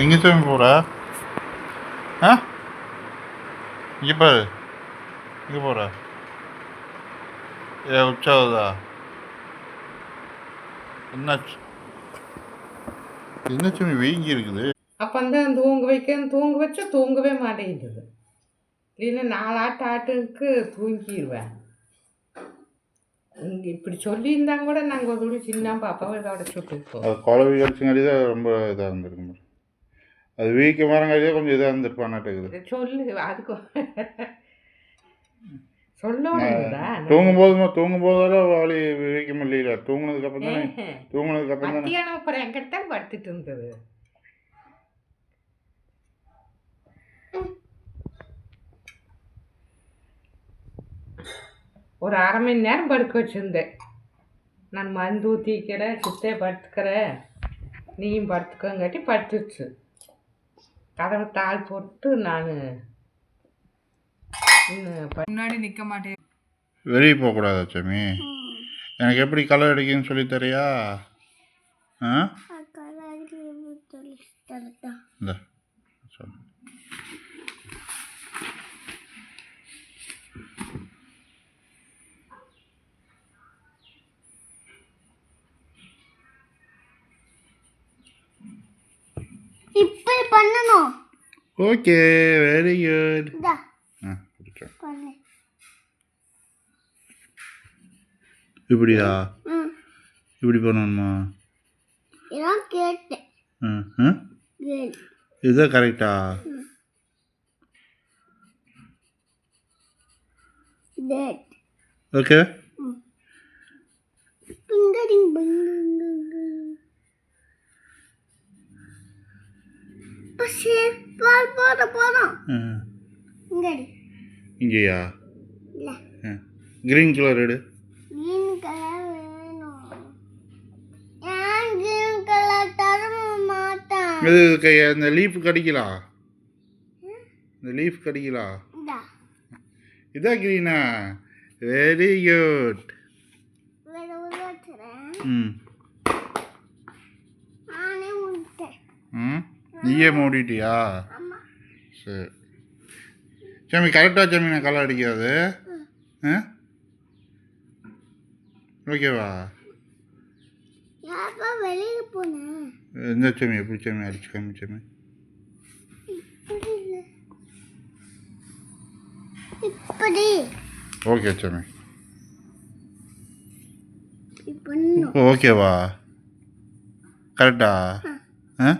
எங்கே சாமி போகிற ஆ? இங்கே பாரு. இங்கே போகிற ஏ உற்சாகதா என்னாச்சு? என்ன சாமி வீங்கி இருக்குது? அப்பந்தான் தூங்க வைக்க தூங்க வச்சா தூங்கவே மாட்டேங்குது. இல்லைன்னா நாலு ஆட்டு ஆட்டுக்கு தூங்கிடுவேன் இங்கே இப்படி சொல்லியிருந்தாங்க கூட நாங்கள் ஒரு சின்ன பாப்பாவை இதோட அது குழவி கடிச்சங்காடி தான் ரொம்ப இதாக இருந்திருக்கும். பாரு. அது வீக்க மரங்காடியே கொஞ்சம் இதாக இருந்திருப்பானாட்டுக்குது சொல்லு அதுக்கு சொல்லணும்டா தூங்கும் போது தூங்கும் போதெல்லாம் வலி வீக்க முடியல. தூங்குனதுக்கு அப்புறம் தானே தூங்குனதுக்கு அப்புறம் தானே அப்புறம் எங்கிட்ட தான் படுத்துட்டு இருந்தது. ஒரு அரை மணி நேரம் படுக்க வச்சுருந்தேன். நான் மருந்து ஊற்றிக்கிறேன் சித்தே படுத்துக்கிறேன். நீயும் படுத்துக்கங்காட்டி படுத்துச்சு. கதவை தாள் போட்டு நான் முன்னாடி நிக்க மாட்டேன் வெளியே போகக்கூடாதா சாமி? எனக்கு எப்படி கலர் அடிக்குன்னு சொல்லி தரியா? ஆ? இந்த. இப்படி பண்ணணும். ஓகே வெரி குட் இப்படியா? இப்படி பண்ணணுமா? இதுதான் கரெக்டா? ஓகே. இங்கேயா? க்ரீன் கலர் எடு. இது கை அந்த லீஃப் கடிக்கலாம் இந்த லீஃப் கடிக்கலாம் இந்தா. இதான் க்ரீனா வெரி குட் ம் நானே விட்டேன் ம் நீயே மூடிட்டியா? சரி. சாமி கரெக்டாக சாமி நான் கலர் அடிக்காது. ஓகேவா எந்த சாமி எப்படி சாமி அடிச்சு காமி சாமி. ஓகே சாமி. ஓகேவா கரெக்டா? ஆ?